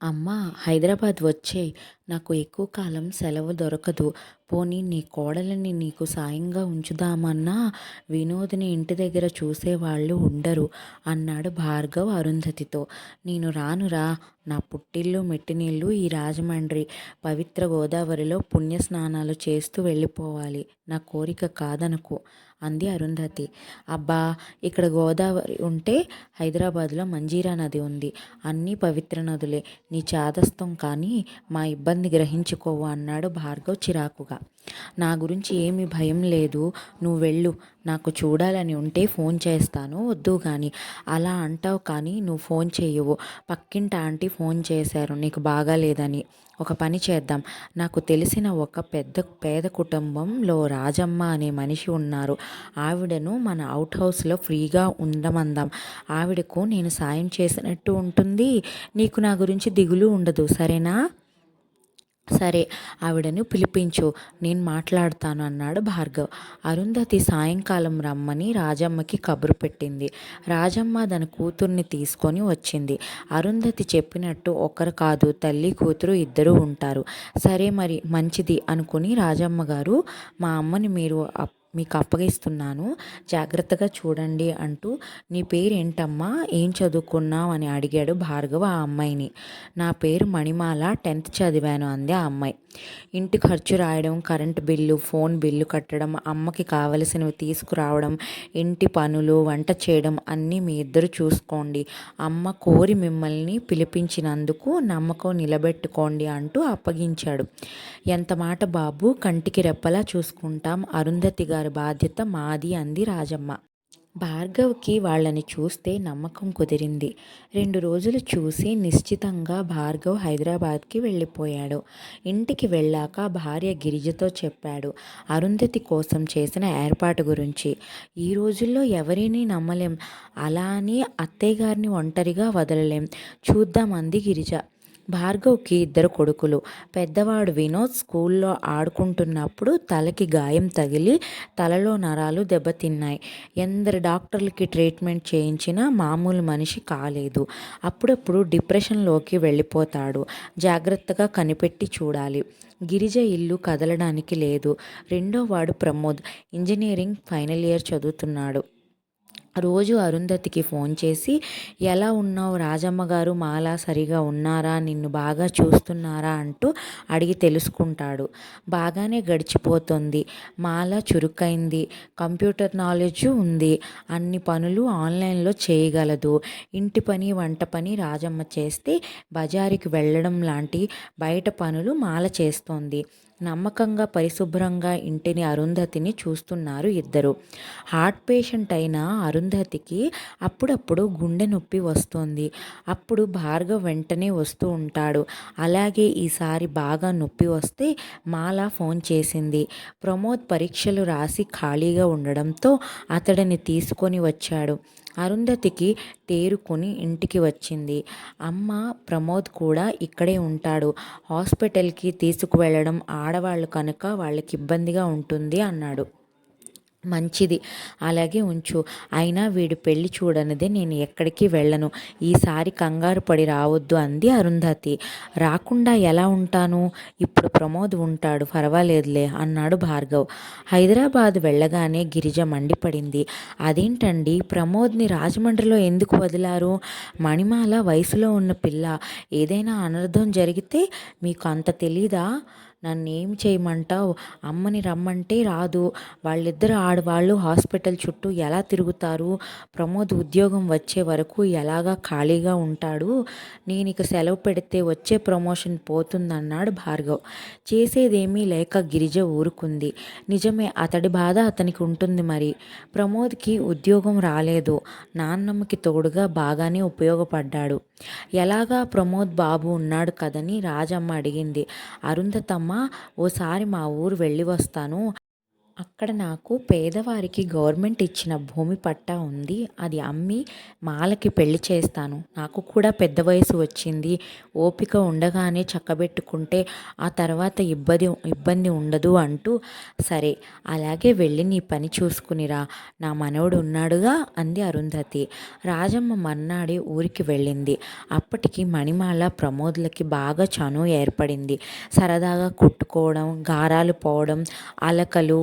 అమ్మ హైదరాబాద్ వచ్చే నాకు ఎక్కువ కాలం సెలవు దొరకదు. పోనీ నీ కోడలిని నీకు సాయంగా ఉంచుదామన్నా వినోద్ని ఇంటి దగ్గర చూసేవాళ్ళు ఉండరు అన్నాడు భార్గవ్ అరుంధతితో. నేను రానురా నా పుట్టిల్లు మెట్టినీళ్ళు ఈ రాజమండ్రి పవిత్ర గోదావరిలో పుణ్యస్నానాలు చేస్తూ వెళ్ళిపోవాలి. నా కోరిక కాదనకు అంది అరుంధతి. అబ్బా ఇక్కడ గోదావరి ఉంటే హైదరాబాద్లో మంజీరా నది ఉంది. అన్నీ పవిత్ర నదులే నీ చాదస్తం కానీ మా ఇబ్బంది గ్రహించుకోవు అన్నాడు భార్గవ్ చిరాకుగా. నా గురించి ఏమి భయం లేదు. నువ్వు వెళ్ళు. నాకు చూడాలని ఉంటే ఫోన్ చేస్తాను. వద్దు కానీ అలా అంటావు కానీ నువ్వు ఫోన్ చేయవు. పక్కింటి ఆంటీ ఫోన్ చేశారు. నీకు బాగాలేదని ఒక పని చేద్దాం. నాకు తెలిసిన ఒక పెద్ద పేద కుటుంబంలో రాజమ్మ అనే మనిషి ఉన్నారు. ఆవిడను మన అవుట్ హౌస్లో ఫ్రీగా ఉండమందాం. ఆవిడకు నేను సాయం చేసినట్టు ఉంటుంది. నీకు నా గురించి దిగులు ఉండదు. సరేనా? సరే ఆవిడను పిలిపించు. నేను మాట్లాడతాను అన్నాడు భార్గవ్. అరుంధతి సాయంకాలం రమ్మని రాజమ్మకి కబురు పెట్టింది. రాజమ్మ తన కూతుర్ని తీసుకొని వచ్చింది. అరుంధతి చెప్పినట్టు ఒకరు కాదు తల్లి కూతురు ఇద్దరు ఉంటారు. సరే మరి మంచిది అనుకుని రాజమ్మ గారు మా అమ్మని మీరు మీకు అప్పగిస్తున్నాను. జాగ్రత్తగా చూడండి అంటూ నీ పేరు ఏంటమ్మా ఏం చదువుకున్నావు? అని అడిగాడు భార్గవ ఆ అమ్మాయిని. నా పేరు మణిమాల టెన్త్ చదివాను అంది ఆ అమ్మాయి. ఇంటి ఖర్చు రాయడం కరెంటు బిల్లు ఫోన్ బిల్లు కట్టడం అమ్మకి కావలసినవి తీసుకురావడం ఇంటి పనులు వంట చేయడం అన్నీ మీ ఇద్దరు చూసుకోండి. అమ్మ కోరి మిమ్మల్ని పిలిపించినందుకు నమ్మకం నిలబెట్టుకోండి అంటూ అప్పగించాడు. ఎంత మాట బాబు? కంటికి రెప్పలా చూసుకుంటాం. అరుంధతిగా గారి బాధ్యత మాది అంది రాజమ్మ. భార్గవ్కి వాళ్ళని చూస్తే నమ్మకం కుదిరింది. రెండు రోజులు చూసి నిశ్చితంగా భార్గవ్ హైదరాబాద్కి వెళ్ళిపోయాడు. ఇంటికి వెళ్ళాక భార్య గిరిజతో చెప్పాడు అరుంధతి కోసం చేసిన ఏర్పాటు గురించి. ఈ రోజుల్లో ఎవరిని నమ్మలేం. అలా అని అత్తయ్య గారిని ఒంటరిగా వదలలేం. చూద్దాం అంది గిరిజ. భార్గవ్కి ఇద్దరు కొడుకులు. పెద్దవాడు వినోద్ స్కూల్లో ఆడుకుంటున్నప్పుడు తలకి గాయం తగిలి తలలో నరాలు దెబ్బతిన్నాయి. ఎందరు డాక్టర్లకి ట్రీట్మెంట్ చేయించినా మామూలు మనిషి కాలేదు. అప్పుడప్పుడు డిప్రెషన్లోకి వెళ్ళిపోతాడు. జాగ్రత్తగా కనిపెట్టి చూడాలి. గిరిజ ఇల్లు కదలడానికి లేదు. రెండో వాడు ప్రమోద్. ఇంజనీరింగ్ ఫైనల్ ఇయర్ చదువుతున్నాడు. రోజు అరుంధతికి ఫోన్ చేసి ఎలా ఉన్నావు రాజమ్మ గారు? మాలా సరిగా ఉన్నారా? నిన్ను బాగా చూస్తున్నారా? అంటూ అడిగి తెలుసుకుంటాడు. బాగానే గడిచిపోతుంది. మాల చురుకైంది. కంప్యూటర్ నాలెడ్జ్ ఉంది. అన్ని పనులు ఆన్లైన్లో చేయగలదు. ఇంటి పని వంట పని రాజమ్మ చేస్తే బజారుకి వెళ్ళడం లాంటి బయట పనులు మాల చేస్తోంది. నమ్మకంగా పరిశుభ్రంగా ఇంటిని అరుంధతిని చూస్తున్నారు ఇద్దరు. హార్ట్ పేషెంట్ అయిన అరుంధతికి అప్పుడప్పుడు గుండె నొప్పి వస్తుంది. అప్పుడు భార్గవ్ వెంటనే వస్తూ ఉంటాడు. అలాగే ఈసారి బాగా నొప్పి వస్తే మాలా ఫోన్ చేసింది. ప్రమోద్ పరీక్షలు రాసి ఖాళీగా ఉండడంతో అతడిని తీసుకొని వచ్చాడు. అరుంధతికి తేరుకొని ఇంటికి వచ్చింది. అమ్మ ప్రమోద్ కూడా ఇక్కడే ఉంటాడు. హాస్పిటల్కి తీసుకువెళ్ళడం ఆడవాళ్ళు కనుక వాళ్ళకి ఇబ్బందిగా ఉంటుంది అన్నాడు. మంచిది. అలాగే ఉంచు. అయినా వీడి పెళ్ళి చూడనిదే నేను ఎక్కడికి వెళ్ళను. ఈసారి కంగారు పడి రావద్దు అంది అరుంధతి. రాకుండా ఎలా ఉంటాను? ఇప్పుడు ప్రమోద్ ఉంటాడు పర్వాలేదులే అన్నాడు భార్గవ్. హైదరాబాద్ వెళ్ళగానే గిరిజ మండిపడింది. అదేంటండి? ప్రమోద్ని రాజమండ్రిలో ఎందుకు వదిలారు? మణిమాల వయసులో ఉన్న పిల్ల. ఏదైనా అనర్థం జరిగితే మీకు అంత తెలీదా? నన్ను ఏం చేయమంటావు? అమ్మని రమ్మంటే రాదు. వాళ్ళిద్దరు ఆడవాళ్ళు హాస్పిటల్ చుట్టూ ఎలా తిరుగుతారు? ప్రమోద్ ఉద్యోగం వచ్చే వరకు ఎలాగా ఖాళీగా ఉంటాడు? నేను ఇక సెలవు పెడితే వచ్చే ప్రమోషన్ పోతుందన్నాడు భార్గవ్. చేసేదేమీ లేక గిరిజ ఊరుకుంది. నిజమే అతడి బాధ అతనికి ఉంటుంది మరి. ప్రమోద్కి ఉద్యోగం రాలేదు. నాన్నమ్మకి తోడుగా బాగానే ఉపయోగపడ్డాడు. ఎలాగా ప్రమోద్ బాబు ఉన్నాడు కదని రాజమ్మ అడిగింది. అరుంధతమ్మ ఓసారి మా ఊరు వెళ్ళి వస్తాను. అక్కడ నాకు పేదవారికి గవర్నమెంట్ ఇచ్చిన భూమి పట్టా ఉంది. అది అమ్మి మాలకి పెళ్ళి చేస్తాను. నాకు కూడా పెద్ద వయసు వచ్చింది. ఓపిక ఉండగానే చక్కబెట్టుకుంటే ఆ తర్వాత ఇబ్బంది ఇబ్బంది ఉండదు అంటూ సరే అలాగే వెళ్ళి నీ పని చూసుకునిరా. నా మనవడు ఉన్నాడుగా అంది అరుంధతి. రాజమ్మ మర్నాడే ఊరికి వెళ్ళింది. అప్పటికి మణిమాల ప్రమోద్లకి బాగా చనువు ఏర్పడింది. సరదాగా కుట్టుకోవడం గారాలు పోవడం అలకలు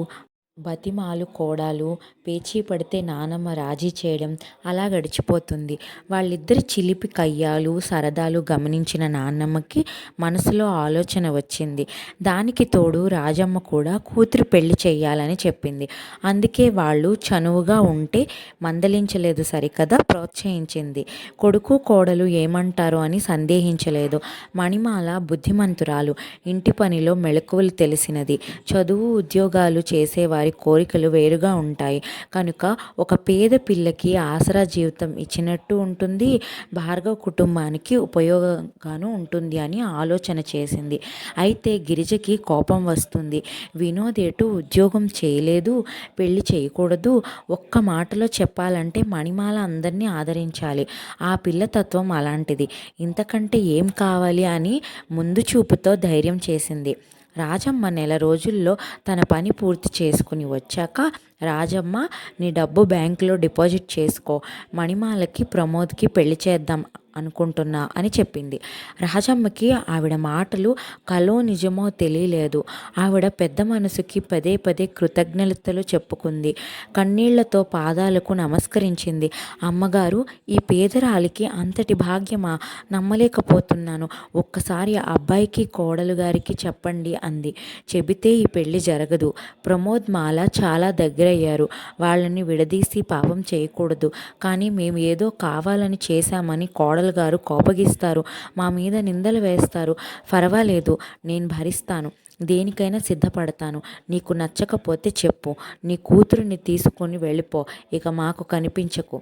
బతిమాలు కోడాలు పేచీ పడితే నానమ్మ రాజీ చేయడం అలా గడిచిపోతుంది. వాళ్ళిద్దరి చిలిపి కయ్యాలు సరదాలు గమనించిన నాన్నమ్మకి మనసులో ఆలోచన వచ్చింది. దానికి తోడు రాజమ్మ కూడా కూతురు పెళ్ళి చేయాలని చెప్పింది. అందుకే వాళ్ళు చనువుగా ఉంటే మందలించలేదు సరికదా ప్రోత్సహించింది. కొడుకు కోడలు ఏమంటారో అని సందేహించలేదు. మణిమాల బుద్ధిమంతురాలు ఇంటి పనిలో మెళకువలు తెలిసినది. చదువు ఉద్యోగాలు చేసేవారి వారి కోరికలు వేరుగా ఉంటాయి. కనుక ఒక పేద పిల్లకి ఆసరా జీవితం ఇచ్చినట్టు ఉంటుంది భార్గవ కుటుంబానికి ఉపయోగంగాను ఉంటుంది అని ఆలోచన చేసింది. అయితే గిరిజకి కోపం వస్తుంది. వినోద్ ఎటు ఉద్యోగం చేయలేదు పెళ్ళి చేయకూడదు ఒక్క మాటలో చెప్పాలంటే మణిమాల అందరినీ ఆదరించాలి. ఆ పిల్ల తత్వం అలాంటిది. ఇంతకంటే ఏం కావాలి అని ముందు చూపుతో ధైర్యం చేసింది. రాజమ్మ నెల రోజుల్లో తన పని పూర్తి చేసుకుని వచ్చాక రాజమ్మ నీ డబ్బు బ్యాంకులో డిపాజిట్ చేసుకో. మణిమాలకి ప్రమోద్కి పెళ్ళి చేద్దాం అనుకుంటున్నా అని చెప్పింది. రాజమ్మకి ఆవిడ మాటలు కలో నిజమో తెలియలేదు. ఆవిడ పెద్ద మనసుకి పదే పదే కృతజ్ఞతలు చెప్పుకుంది. కన్నీళ్ళతో పాదాలకు నమస్కరించింది. అమ్మగారు ఈ పేదరాలికి అంతటి భాగ్యమా? నమ్మలేకపోతున్నాను. ఒక్కసారి అబ్బాయికి కోడలు గారికి చెప్పండి అంది. చెబితే ఈ పెళ్ళి జరగదు. ప్రమోద్ మాల చాలా దగ్గర ఎదురయ్యారు వాళ్ళని విడదీసి పాపం చేయకూడదు. కానీ మేము ఏదో కావాలని చేశామని కోడలు గారు కోపగిస్తారు. మా మీద నిందలు వేస్తారు. పర్వాలేదు నేను భరిస్తాను. దేనికైనా సిద్ధపడతాను. నీకు నచ్చకపోతే చెప్పు. నీ కూతురుని తీసుకొని వెళ్ళిపో. ఇక మాకు కనిపించకు.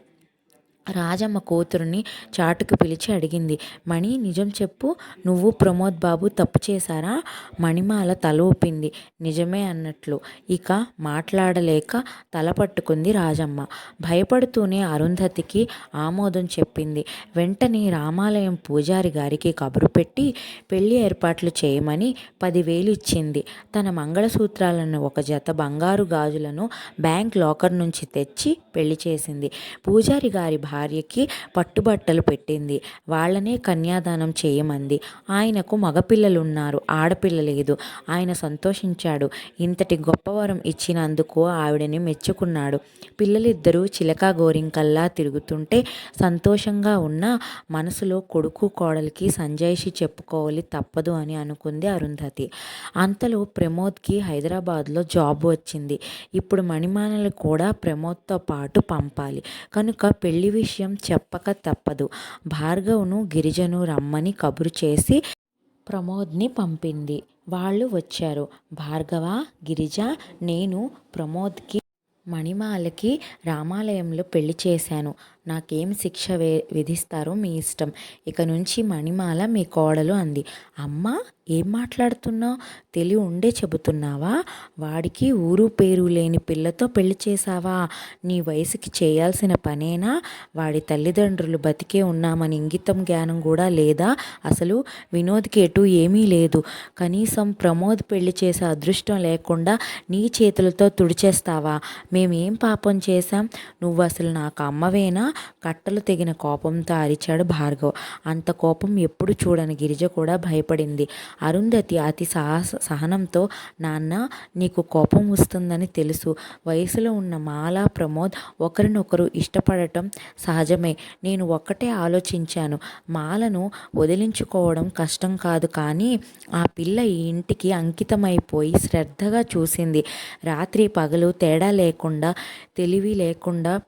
రాజమ్మ కూతురుని చాటుకు పిలిచి అడిగింది. మణి నిజం చెప్పు నువ్వు ప్రమోద్ బాబు తప్పు చేశారా? మణిమాల తల ఊపింది. నిజమే అన్నట్లు. ఇక మాట్లాడలేక తల పట్టుకుంది రాజమ్మ. భయపడుతూనే అరుంధతికి ఆమోదం చెప్పింది. వెంటనే రామాలయం పూజారి గారికి కబురు పెట్టి పెళ్ళి ఏర్పాట్లు చేయమని పదివేలు ఇచ్చింది. తన మంగళసూత్రాలను ఒక జత బంగారు గాజులను బ్యాంక్ లాకర్ నుంచి తెచ్చి పెళ్ళి చేసింది. పూజారి గారి భార్యకి పట్టుబట్టలు పెట్టింది. వాళ్ళనే కన్యాదానం చేయమంది. ఆయనకు మగపిల్లలున్నారు. ఆడపిల్ల లేదు. ఆయన సంతోషించాడు. ఇంతటి గొప్పవరం ఇచ్చినందుకు ఆవిడని మెచ్చుకున్నాడు. పిల్లలిద్దరూ చిలక గోరింకల్లా తిరుగుతుంటే సంతోషంగా ఉన్న మనసులో కొడుకు కోడలికి సంజయ్షి చెప్పుకోవాలి తప్పదు అని అనుకుంది అరుంధతి. అంతలో ప్రమోద్కి హైదరాబాద్లో జాబ్ వచ్చింది. ఇప్పుడు మణిమానలు కూడా ప్రమోద్తో పాటు పంపాలి. కనుక పెళ్ళి విషయం చెప్పక తప్పదు. భార్గవ్ను గిరిజను రమ్మని కబురు చేసి ప్రమోద్ని పంపింది. వాళ్ళు వచ్చారు. భార్గవ గిరిజ నేను ప్రమోద్కి మణిమాలకి రామాలయంలో పెళ్ళి చేశాను. నాకేం శిక్ష వే విధిస్తారో మీ ఇష్టం. ఇక నుంచి మణిమాల మీ కోడలు అంది. అమ్మ ఏం మాట్లాడుతున్నావు? తెలివి ఉండే చెబుతున్నావా? వాడికి ఊరు పేరు లేని పిల్లతో పెళ్ళి చేశావా? నీ వయసుకి చేయాల్సిన పనేనా? వాడి తల్లిదండ్రులు బతికే ఉన్నామని ఇంగితం జ్ఞానం కూడా లేదా? అసలు వినోద్కి ఎటు ఏమీ లేదు. కనీసం ప్రమోద్ పెళ్ళి చేసే అదృష్టం లేకుండా నీ చేతులతో తుడిచేస్తావా? మేమేం పాపం చేశాం? నువ్వు అసలు నాకు అమ్మవేనా? కట్టలు తెగిన కోపంతో అరిచాడు భార్గవ్. అంత కోపం ఎప్పుడు చూడని గిరిజ కూడా భయపడింది. అరుంధతి అతి సాహస సహనంతో నాన్న నీకు కోపం వస్తుందని తెలుసు. వయసులో ఉన్న మాలా ప్రమోద్ ఒకరినొకరు ఇష్టపడటం సహజమే. నేను ఒక్కటే ఆలోచించాను. మాలను వదిలించుకోవడం కష్టం కాదు కానీ ఆ పిల్ల ఈ ఇంటికి అంకితమైపోయి శ్రద్ధగా చూసింది. రాత్రి పగలు తేడా లేకుండా తెలివి లేకుండా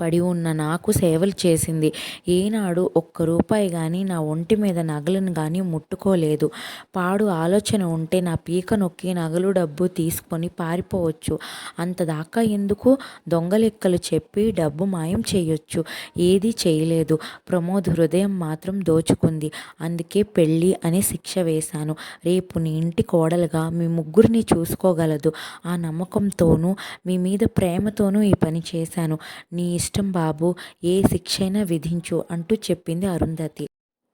పడి ఉన్న నాకు సేవలు చేసింది. ఏనాడు ఒక్క రూపాయి కానీ నా ఒంటి మీద నగలను కానీ ముట్టుకోలేదు. పాడు ఆలోచన ఉంటే నా పీక నొక్కి నగలు డబ్బు తీసుకొని పారిపోవచ్చు. అంతదాకా ఎందుకు? దొంగలెక్కలు చెప్పి డబ్బు మాయం చేయొచ్చు. ఏది చేయలేదు. ప్రమోద్ హృదయం మాత్రం దోచుకుంది. అందుకే పెళ్ళి అని శిక్ష వేశాను. రేపు నీ ఇంటి కోడలుగా మీ ముగ్గురిని చూసుకోగలదు. ఆ నమ్మకంతోనూ మీ మీద ప్రేమతోనూ ఈ పని చేశాను. నీ ఇష్టం బాబు ఏ శిక్షైనా విధించు అంటూ చెప్పింది అరుంధతి.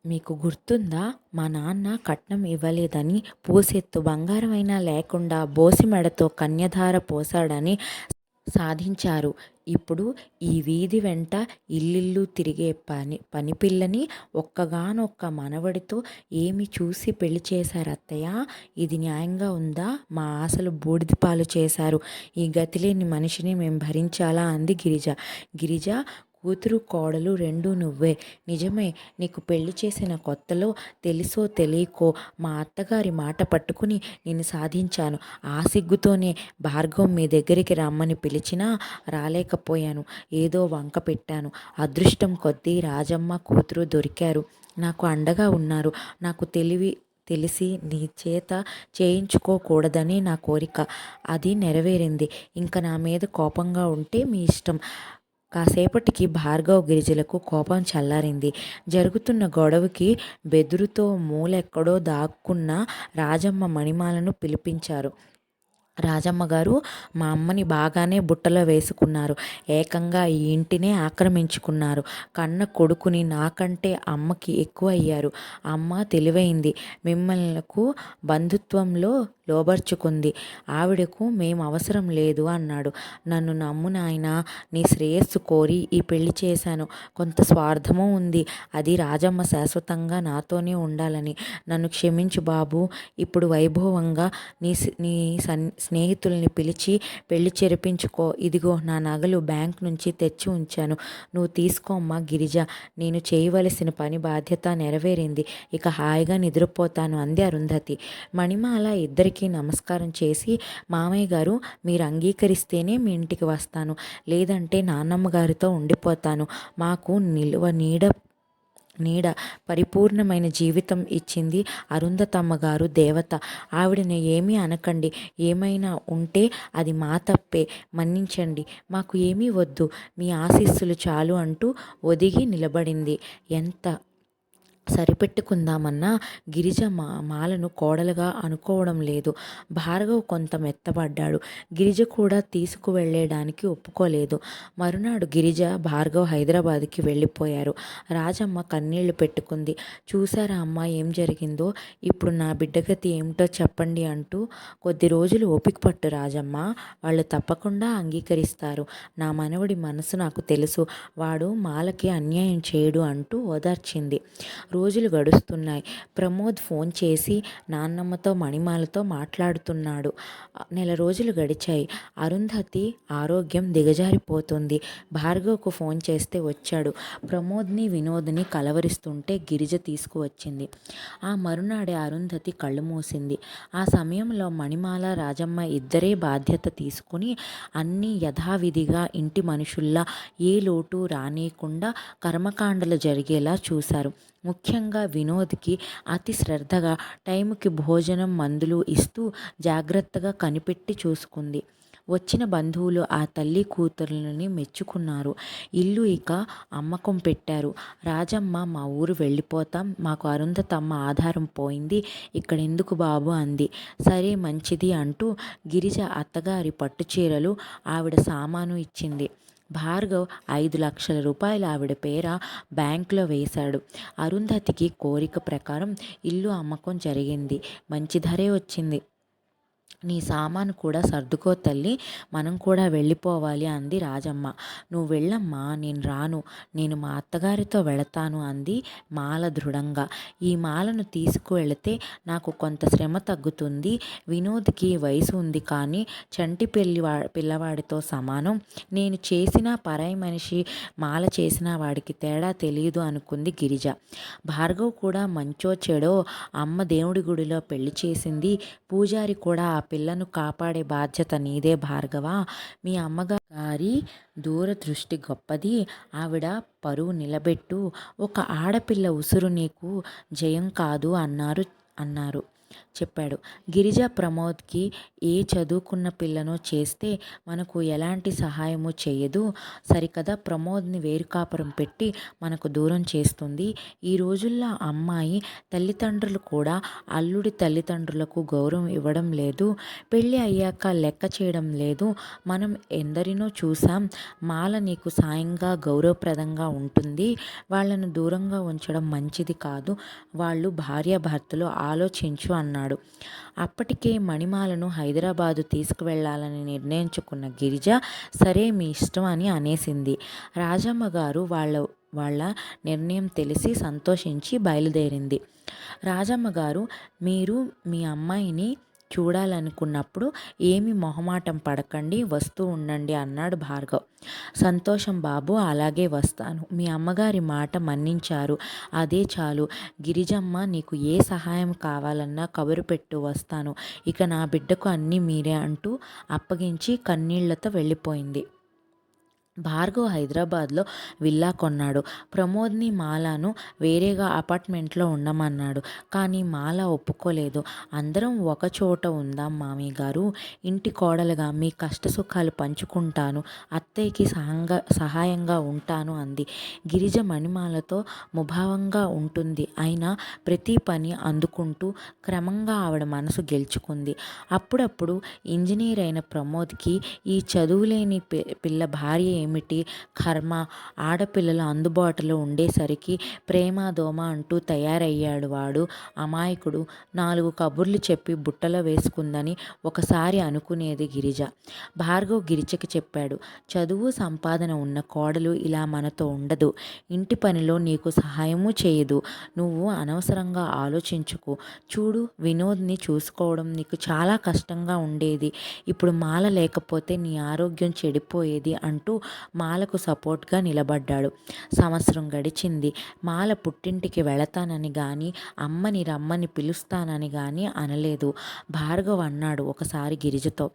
మీకు గుర్తుందా? మా నాన్న కట్నం ఇవ్వలేదని పూసెత్తు బంగారమైనా లేకుండా బోసి మెడతో కన్యధార పోసాడని సాధించారు. ఇప్పుడు ఈ వీధి వెంట ఇల్లిల్లు తిరిగే పని పనిపిల్లని ఒక్కగానొక్క మనవడితో ఏమి చూసి పెళ్ళి చేశారు అత్తయ్య? ఇది న్యాయంగా ఉందా? మా ఆశలు బూడిద పాలు చేశారు. ఈ గతిలేని మనిషిని మేము భరించాలా? అంది గిరిజ. గిరిజ కూతురు కోడలు రెండు నువ్వే. నిజమే నీకు పెళ్ళి చేసిన కొత్తలో తెలుసో తెలియకో మా అత్తగారి మాట పట్టుకుని నేను సాధించాను. ఆ సిగ్గుతోనే భార్గవం మీ దగ్గరికి రమ్మని పిలిచినా రాలేకపోయాను. ఏదో వంక పెట్టాను. అదృష్టం కొద్దీ రాజమ్మ కూతురు దొరికారు. నాకు అండగా ఉన్నారు. నాకు తెలివి తెలిసి నీ చేత చేయించుకోకూడదని నా కోరిక. అది నెరవేరింది. ఇంకా నా మీద కోపంగా ఉంటే మీ ఇష్టం. కాసేపటికి భార్గవ్ గిరిజలకు కోపం చల్లారింది. జరుగుతున్న గొడవకి బెదురుతో మూలెక్కడో దాక్కున్న రాజమ్మ మణిమాలను పిలిపించారు. రాజమ్మ గారు మా అమ్మని బాగానే బుట్టలో వేసుకున్నారు. ఏకంగా ఈ ఇంటినే ఆక్రమించుకున్నారు. కన్న కొడుకుని నాకంటే అమ్మకి ఎక్కువ అయ్యారు అమ్మ తెలివైంది. మిమ్మల్ని బంధుత్వంలో లోబర్చుకుంది. ఆవిడకు మేము అవసరం లేదు అన్నాడు. నన్ను నమ్ము నాయన నీ శ్రేయస్సు కోరి ఈ పెళ్ళి చేశాను. కొంత స్వార్థము ఉంది. అది రాజమ్మ శాశ్వతంగా నాతోనే ఉండాలని. నన్ను క్షమించు బాబు. ఇప్పుడు వైభవంగా నీ నీ సన్ స్నేహితుల్ని పిలిచి పెళ్ళి చెరిపించుకో. ఇదిగో నా నగలు బ్యాంక్ నుంచి తెచ్చి ఉంచాను. నువ్వు తీసుకోమ్మా గిరిజ. నేను చేయవలసిన పని బాధ్యత నెరవేరింది. ఇక హాయిగా నిద్రపోతాను అంది అరుంధతి. మణిమాల ఇద్దరికి అందరికీ నమస్కారం చేసి మామయ్య గారు మీరు అంగీకరిస్తేనే మీ ఇంటికి వస్తాను. లేదంటే నాన్నమ్మ గారితో ఉండిపోతాను. మాకు నిల్వ నీడ నీడ పరిపూర్ణమైన జీవితం ఇచ్చింది అరుంధతమ్మ గారు దేవత. ఆవిడని ఏమీ అనకండి. ఏమైనా ఉంటే అది మా తప్పే. మన్నించండి. మాకు ఏమీ వద్దు. మీ ఆశీస్సులు చాలు అంటూ ఒదిగి నిలబడింది. ఎంత సరిపెట్టుకుందామన్నా గిరిజ మా మాలను కోడలుగా అనుకోవడం లేదు. భార్గవ్ కొంత మెత్తబడ్డాడు. గిరిజ కూడా తీసుకువెళ్ళడానికి ఒప్పుకోలేదు. మరునాడు గిరిజ భార్గవ్ హైదరాబాద్కి వెళ్ళిపోయారు. రాజమ్మ కన్నీళ్ళు పెట్టుకుంది. చూసారా అమ్మ ఏం జరిగిందో? ఇప్పుడు నా బిడ్డగతి ఏమిటో చెప్పండి అంటూ కొద్ది రోజులు ఓపిక పట్టు రాజమ్మ. వాళ్ళు తప్పకుండా అంగీకరిస్తారు. నా మనవడి మనసు నాకు తెలుసు. వాడు మాలకి అన్యాయం చేయడు అంటూ ఓదార్చింది. రోజులు గడుస్తున్నాయి. ప్రమోద్ ఫోన్ చేసి నాన్నమ్మతో మణిమాలతో మాట్లాడుతున్నాడు. నెల రోజులు గడిచాయి. అరుంధతి ఆరోగ్యం దిగజారిపోతుంది. భార్గవ్కు ఫోన్ చేస్తే వచ్చాడు. ప్రమోద్ని వినోద్ని కలవరిస్తుంటే గిరిజ తీసుకువచ్చింది. ఆ మరునాడే అరుంధతి కళ్ళు మూసింది. ఆ సమయంలో మణిమాల రాజమ్మ ఇద్దరే బాధ్యత తీసుకుని అన్నీ యథావిధిగా ఇంటి మనుషుల్లా ఏ లోటు రానియకుండా కర్మకాండలు జరిగేలా చూశారు. ముఖ్యంగా వినోద్కి అతి శ్రద్ధగా టైంకి భోజనం మందులు ఇస్తూ జాగ్రత్తగా కనిపెట్టి చూసుకుంది. వచ్చిన బంధువులు ఆ తల్లి కూతుర్లని మెచ్చుకున్నారు. ఇల్లు ఇక అమ్మకం పెట్టారు. రాజమ్మ మా ఊరు వెళ్ళిపోతాం. మాకు అరుంధతమ్మ ఆధారం పోయింది. ఇక్కడ ఎందుకు బాబు? అంది. సరే మంచిది అంటూ గిరిజ అత్తగారి పట్టుచీరలు ఆవిడ సామాను ఇచ్చింది. భార్గవ్ ఐదు లక్షల రూపాయలు ఆవిడ పేర బ్యాంకులో వేశాడు. అరుంధతికి కోరిక ప్రకారం ఇల్లు అమ్మకం జరిగింది. మంచి ధరే వచ్చింది. నీ సామాను కూడా సర్దుకో తల్లి మనం కూడా వెళ్ళిపోవాలి అంది రాజమ్మ. నువ్వు వెళ్ళమ్మా నేను రాను నేను మా అత్తగారితో వెళతాను అంది మాల దృఢంగా. ఈ మాలను తీసుకువెళితే నాకు కొంత శ్రమ తగ్గుతుంది వినోద్కి వయసు ఉంది కానీ చంటి పెళ్ళి పిల్లవాడితో సమానం. నేను చేసిన పరాయి మనిషి మాల చేసిన వాడికి తేడా తెలియదు అనుకుంది గిరిజ. భార్గవ్ కూడా మంచో చెడో అమ్మ దేవుడి గుడిలో పెళ్ళి చేసింది పూజారి కూడా ఆ పిల్లను కాపాడే బాధ్యత నీదే భార్గవ. మీ అమ్మగారి దూరదృష్టి గొప్పది. ఆవిడ పరువు నిలబెట్టు. ఒక ఆడపిల్ల ఉసురు నీకు జయం కాదు అన్నారు అన్నారు. చెప్పాడు. గిరిజ ప్రమోద్కి ఏ చదువుకున్న పిల్లనో చేస్తే మనకు ఎలాంటి సహాయము చేయదు? సరికదా ప్రమోద్ని వేరుకాపురం పెట్టి మనకు దూరం చేస్తుంది. ఈ రోజుల్లో అమ్మాయి తల్లిదండ్రులు కూడా అల్లుడి తల్లిదండ్రులకు గౌరవం ఇవ్వడం లేదు. పెళ్ళి అయ్యాక లెక్క చేయడం లేదు. మనం ఎందరినో చూసాం మాల నీకు సాయంగా గౌరవప్రదంగా ఉంటుంది. వాళ్ళను దూరంగా ఉంచడం మంచిది కాదు. వాళ్ళు భార్యాభర్తలు ఆలోచించు అన్నాడు. అప్పటికే మణిమాలను హైదరాబాదు తీసుకువెళ్ళాలని నిర్ణయించుకున్న గిరిజ సరే మీ ఇష్టం అని అనేసింది. రాజమ్మ గారు వాళ్ళ వాళ్ళ నిర్ణయం తెలిసి సంతోషించి బయలుదేరింది. రాజమ్మ గారు మీరు మీ అమ్మాయిని చూడాలనుకున్నప్పుడు ఏమి మొహమాటం పడకండి వస్తూ ఉండండి అన్నాడు భార్గవ్. సంతోషం బాబు అలాగే వస్తాను. మీ అమ్మగారి మాట మన్నించారు. అదే చాలు. గిరిజమ్మ నీకు ఏ సహాయం కావాలన్నా కబురు పెట్టు వస్తాను. ఇక నా బిడ్డకు అన్నీ మీరే అంటూ అప్పగించి కన్నీళ్ళతో వెళ్ళిపోయింది. భార్గవ్ హైదరాబాద్లో విల్లా కొన్నాడు. ప్రమోద్ని మాలను వేరేగా అపార్ట్మెంట్లో ఉండమన్నాడు. కానీ మాల ఒప్పుకోలేదు. అందరం ఒక చోట ఉందాం మామయ్య గారు. ఇంటి కోడలుగా మీ కష్టసుఖాలు పంచుకుంటాను. అత్తయ్యకి సహంగా సహాయంగా ఉంటాను అంది. గిరిజ మణిమాలతో ముభావంగా ఉంటుంది. అయినా ప్రతి పని అందుకుంటూ క్రమంగా ఆవిడ మనసు గెలుచుకుంది. అప్పుడప్పుడు ఇంజనీర్ అయిన ప్రమోద్కి ఈ చదువులేని పిల్ల భార్య ఏమిటి? కర్మ ఆడపిల్లలు అందుబాటులో ఉండేసరికి ప్రేమ దోమ అంటూ తయారయ్యాడు వాడు. అమాయకుడు నాలుగు కబుర్లు చెప్పి బుట్టలో వేసుకుందని ఒకసారి అనుకునేది గిరిజ. భార్గవ్ గిరిజకి చెప్పాడు చదువు సంపాదన ఉన్న కోడలు ఇలా మనతో ఉండదు. ఇంటి పనిలో నీకు సహాయము చేయదు. నువ్వు అనవసరంగా ఆలోచించుకో. చూడు వినోద్ని చూసుకోవడం నీకు చాలా కష్టంగా ఉండేది. ఇప్పుడు మాల లేకపోతే నీ ఆరోగ్యం చెడిపోయేది అంటూ మాలకు సపోర్ట్గా నిలబడ్డాడు. సంవత్సరం గడిచింది. మాల పుట్టింటికి వెళతానని కానీ అమ్మని రమ్మని పిలుస్తానని కానీ అనలేదు. భార్గవ్ అన్నాడు ఒకసారి గిరిజతో.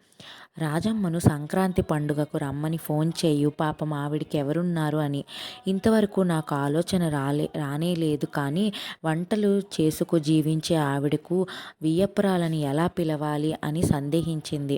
రాజమ్మను సంక్రాంతి పండుగకు రమ్మని ఫోన్ చేయు పాపం ఆవిడికి ఎవరున్నారు అని. ఇంతవరకు నాకు ఆలోచన రాలే రానే లేదు. కానీ వంటలు చేసుకు జీవించే ఆవిడకు వియ్యపురాలని ఎలా పిలవాలి అని సందేహించింది.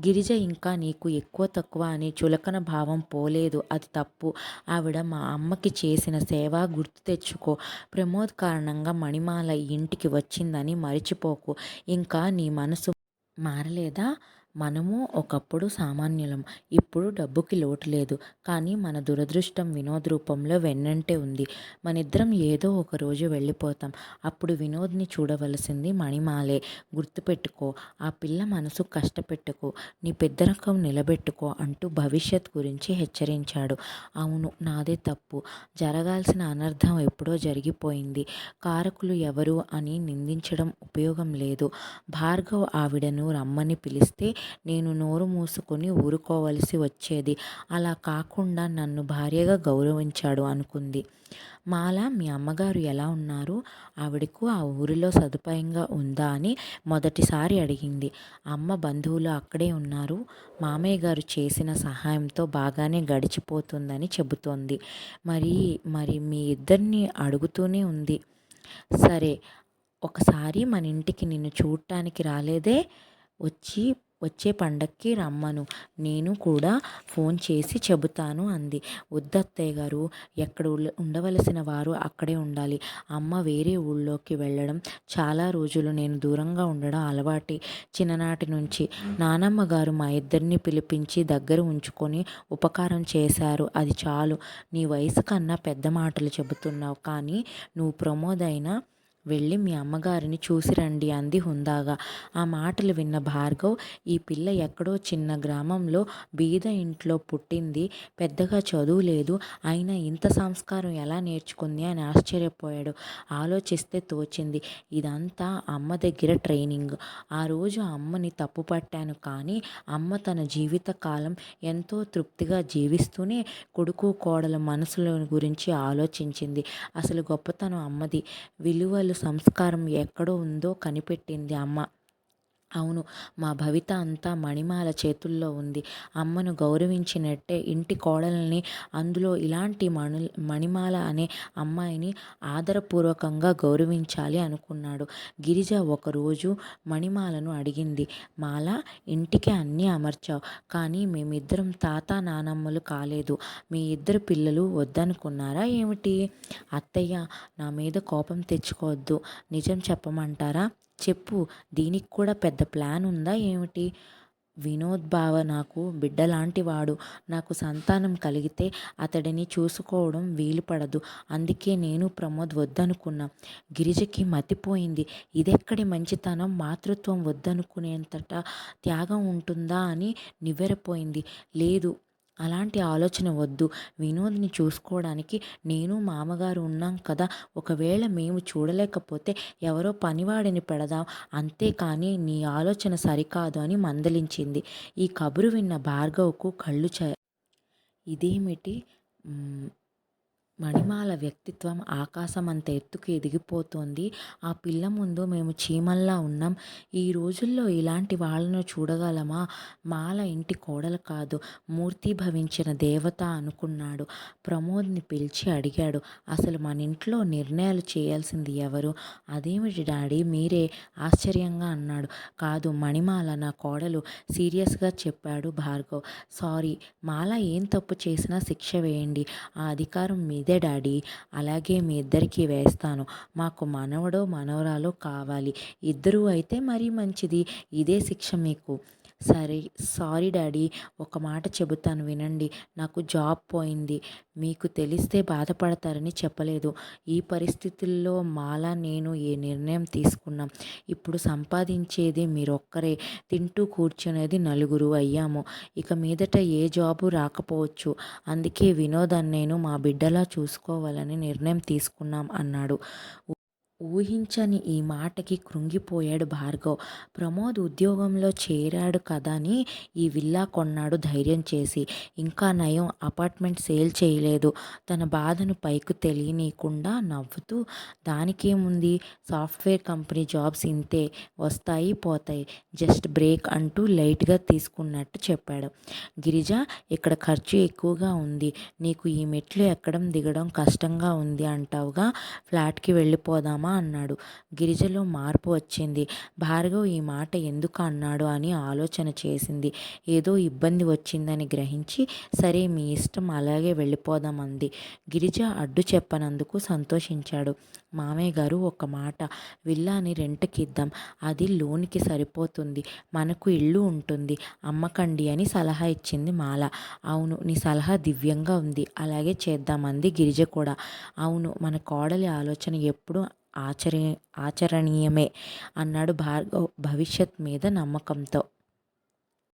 గిరిజ ఇంకా నీకు ఎక్కువ తక్కువ అని చులకన భావం పోలేదు. అది తప్పు. ఆవిడ మా అమ్మకి చేసిన సేవ గుర్తు తెచ్చుకో. ప్రమోద్ కారణంగా మణిమాల ఇంటికి వచ్చిందని మరిచిపోకు. ఇంకా నీ మనసు మారలేదా? మనము ఒకప్పుడు సామాన్యులం. ఇప్పుడు డబ్బుకి లోటు లేదు. కానీ మన దురదృష్టం వినోద్ రూపంలో వెన్నంటే ఉంది. మనిద్దరం ఏదో ఒక రోజు వెళ్ళిపోతాం. అప్పుడు వినోద్ని చూడవలసింది మణిమాలే. గుర్తుపెట్టుకో ఆ పిల్ల మనసు కష్టపెట్టుకో నీ పెద్దరకం నిలబెట్టుకో అంటూ భవిష్యత్ గురించి హెచ్చరించాడు. అవును నాదే తప్పు. జరగాల్సిన అనర్థం ఎప్పుడో జరిగిపోయింది. కారకులు ఎవరు అని నిందించడం ఉపయోగం లేదు. భార్గవ్ ఆవిడను రమ్మని పిలిస్తే నేను నోరు మూసుకొని ఊరుకోవలసి వచ్చేది. అలా కాకుండా నన్ను భార్యగా గౌరవించాడు అనుకుంది. మాల మీ అమ్మగారు ఎలా ఉన్నారు? ఆవిడకు ఆ ఊరిలో సదుపాయంగా ఉందా అని మొదటిసారి అడిగింది. అమ్మ బంధువులు అక్కడే ఉన్నారు. మామయ్య గారు చేసిన సహాయంతో బాగానే గడిచిపోతుందని చెబుతోంది. మరి మరి మీ ఇద్దరిని అడుగుతూనే ఉంది. సరే ఒకసారి మన ఇంటికి నిన్ను చూడటానికి రాలేదే? వచ్చి వచ్చే పండక్కి రమ్మను. నేను కూడా ఫోన్ చేసి చెబుతాను అంది. వద్దత్తయ్య గారు ఎక్కడ ఉండవలసిన వారు అక్కడే ఉండాలి. అమ్మ వేరే ఊళ్ళోకి వెళ్ళడం చాలా రోజులు నేను దూరంగా ఉండడం అలవాటి. చిన్ననాటి నుంచి నానమ్మ గారు మా ఇద్దరిని పిలిపించి దగ్గర ఉంచుకొని ఉపకారం చేశారు. అది చాలు. నీ వయసు కన్నా పెద్ద మాటలు చెబుతున్నావు కానీ నువ్వు ప్రమోదైనా వెళ్ళి మీ అమ్మగారిని చూసి రండి అంది హుందాగా. ఆ మాటలు విన్న భార్గవ్ ఈ పిల్ల ఎక్కడో చిన్న గ్రామంలో బీద ఇంట్లో పుట్టింది పెద్దగా చదువు లేదు అయినా ఇంత సంస్కారం ఎలా నేర్చుకుంది అని ఆశ్చర్యపోయాడు. ఆలోచిస్తే తోచింది ఇదంతా అమ్మ దగ్గర ట్రైనింగ్. ఆ రోజు అమ్మని తప్పు పట్టాను కానీ అమ్మ తన జీవిత కాలం ఎంతో తృప్తిగా జీవిస్తూనే కొడుకు కోడల మనసుల గురించి ఆలోచించింది. అసలు గొప్పతనం అమ్మది. విలువలు సంస్కారం ఎక్కడ ఉందో కనిపెట్టింది అమ్మ. అవును మా భవిత అంతా మణిమాల చేతుల్లో ఉంది. అమ్మను గౌరవించినట్టే ఇంటి కోడల్ని అందులో ఇలాంటి మణు మణిమాల అనే అమ్మాయిని ఆదరపూర్వకంగా గౌరవించాలి అనుకున్నాడు. గిరిజ ఒకరోజు మణిమాలను అడిగింది మాల ఇంటికి అన్నీ అమర్చావు కానీ మేమిద్దరం తాత నానమ్మలు కాలేదు. మీ ఇద్దరు పిల్లలు వద్దనుకున్నారా ఏమిటి? అత్తయ్య నా మీద కోపం తెచ్చుకోవద్దు. నిజం చెప్పమంటారా? చెప్పు. దీనికి కూడా పెద్ద ప్లాన్ ఉందా ఏమిటి? వినోద్ బావ నాకు బిడ్డలాంటి వాడు నాకు సంతానం కలిగితే అతడిని చూసుకోవడం వీలు పడదు అందుకే నేను ప్రమోద్ వద్దనుకున్నా. గిరిజకి మతిపోయింది. ఇదెక్కడి మంచితనం? మాతృత్వం వద్దనుకునేంతట త్యాగం ఉంటుందా అని నివ్వెరపోయింది. లేదు. అలాంటి ఆలోచన వద్దు. వినోద్ని చూసుకోవడానికి నేను మామగారు ఉన్నాం కదా ఒకవేళ మేము చూడలేకపోతే ఎవరో పనివాడిని పెడదాం. అంతేకాని నీ ఆలోచన సరికాదు అని మందలించింది. ఈ కబురు విన్న భార్గవ్కు కళ్ళు చ ఇదేమిటి? మణిమాల వ్యక్తిత్వం ఆకాశమంత ఎత్తుకు ఎదిగిపోతోంది. ఆ పిల్ల ముందు మేము చీమల్లా ఉన్నాం. ఈ రోజుల్లో ఇలాంటి వాళ్ళను చూడగలమా? మాల ఇంటి కోడలు కాదు మూర్తి భవించిన దేవత అనుకున్నాడు. ప్రమోద్ని పిలిచి అడిగాడు అసలు మన ఇంట్లో నిర్ణయాలు చేయాల్సింది ఎవరు? అదేమిటి డాడీ? మీరే ఆశ్చర్యంగా అన్నాడు. కాదు మణిమాల నా కోడలు సీరియస్గా చెప్పాడు భార్గవ్. సారీ మాల ఏం తప్పు చేసినా శిక్ష వేయండి. ఆ అధికారం మీదే అదే డాడీ అలాగే మీ ఇద్దరికీ వేస్తాను. మాకు మనవడో మనవరాలో కావాలి. ఇద్దరూ అయితే మరీ మంచిది. ఇదే శిక్ష మీకు. సరే సారీ డాడీ ఒక మాట చెబుతాను వినండి. నాకు జాబ్ పోయింది. మీకు తెలిస్తే బాధపడతారని చెప్పలేదు. ఈ పరిస్థితుల్లో మాలా నేను ఏ నిర్ణయం తీసుకున్నాం? ఇప్పుడు సంపాదించేది మీరొక్కరే. తింటూ కూర్చునేది నలుగురు అయ్యాము. ఇక మీదట ఏ జాబు రాకపోవచ్చు. అందుకే వినోదాన్ని నేను మా బిడ్డలా చూసుకోవాలని నిర్ణయం తీసుకున్నాం అన్నాడు. ఊహించని ఈ మాటకి కృంగిపోయాడు భార్గవ్. ప్రమోద్ ఉద్యోగంలో చేరాడు కదా అని ఈ విల్లా కొన్నాడు ధైర్యం చేసి. ఇంకా నయం అపార్ట్మెంట్ సేల్ చేయలేదు. తన బాధను పైకి తెలియనీయకుండా నవ్వుతూ దానికేముంది? సాఫ్ట్వేర్ కంపెనీ జాబ్స్ ఇంతే. వస్తాయి పోతాయి. జస్ట్ బ్రేక్ అంటూ లైట్గా తీసుకున్నట్టు చెప్పాడు. గిరిజ ఇక్కడ ఖర్చు ఎక్కువగా ఉంది. నీకు ఈ మెట్లు ఎక్కడం దిగడం కష్టంగా ఉంది అంటావుగా. ఫ్లాట్కి వెళ్ళిపోదామా? అన్నాడు. గిరిజలో మార్పు వచ్చింది. భార్గవ్ ఈ మాట ఎందుకు అన్నాడు అని ఆలోచన చేసింది. ఏదో ఇబ్బంది వచ్చిందని గ్రహించి సరే మీ ఇష్టం అలాగే వెళ్ళిపోదాం అంది. గిరిజ అడ్డు చెప్పనందుకు సంతోషించాడు. మామయ్య గారు ఒక మాట విల్లాని రెంట్కి ఇద్దాం అది లోనికి సరిపోతుంది. మనకు ఇల్లు ఉంటుంది. అమ్మకండి అని సలహా ఇచ్చింది మాల. అవును నీ సలహా దివ్యంగా ఉంది. అలాగే చేద్దామంది గిరిజ కూడా. అవును మన కోడలి ఆలోచన ఎప్పుడు ఆచరి ఆచరణీయమే అన్నాడు భార్గవ్ భవిష్యత్ మీద నమ్మకంతో.